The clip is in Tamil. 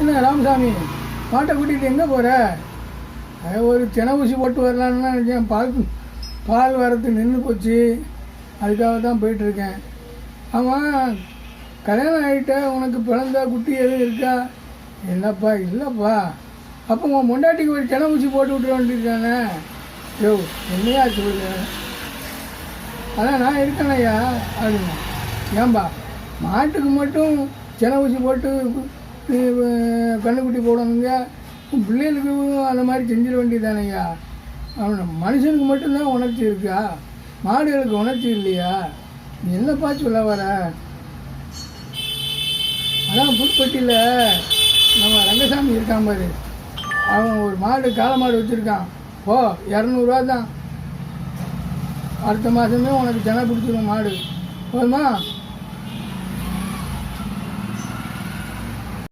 என்ன ராமசாமி? மாட்டை கூட்டிகிட்டு எங்கே போகிற ஒரு தினை ஊசி போட்டு வரலான்னு நினச்சேன். பால் பால் வரத்து நின்று போச்சு. அதுக்காக தான் போயிட்டுருக்கேன். ஆமாம் கல்யாணம் ஆகிட்ட உனக்கு பிறந்த குட்டி எதுவும் இருக்கா? என்னப்பா இல்லைப்பா. அப்போ உன் முண்டாட்டிக்கு ஒரு தினை ஊசி போட்டு விட்டுற வேண்டியிருக்கானே யோ என்னையா சொல்லு அதான் நான் இருக்கேனையா அப்படின்னா ஏன்பா மாட்டுக்கு மட்டும் சென ஊசி போட்டு கண்ணுக்குட்டி போடணுங்க. பிள்ளைகளுக்கு அந்த மாதிரி செஞ்சிட வேண்டியதானையா அவன் மனுஷனுக்கு மட்டும்தான் உணர்ச்சி இருக்கா? மாடுகளுக்கு உணர்ச்சி இல்லையா? நீ என்னப்பா சொல்ல வர? அதான் புதுப்பட்டியில் நம்ம ரங்கசாமி இருக்கான் பாரு. அவன் ஒரு மாடு காளை மாடு வச்சுருக்கான். ஓ இரநூறுவா தான் அடுத்த மாதமே உனக்கு ஜன பிடிச்சிடும் மாடு. போதுமா?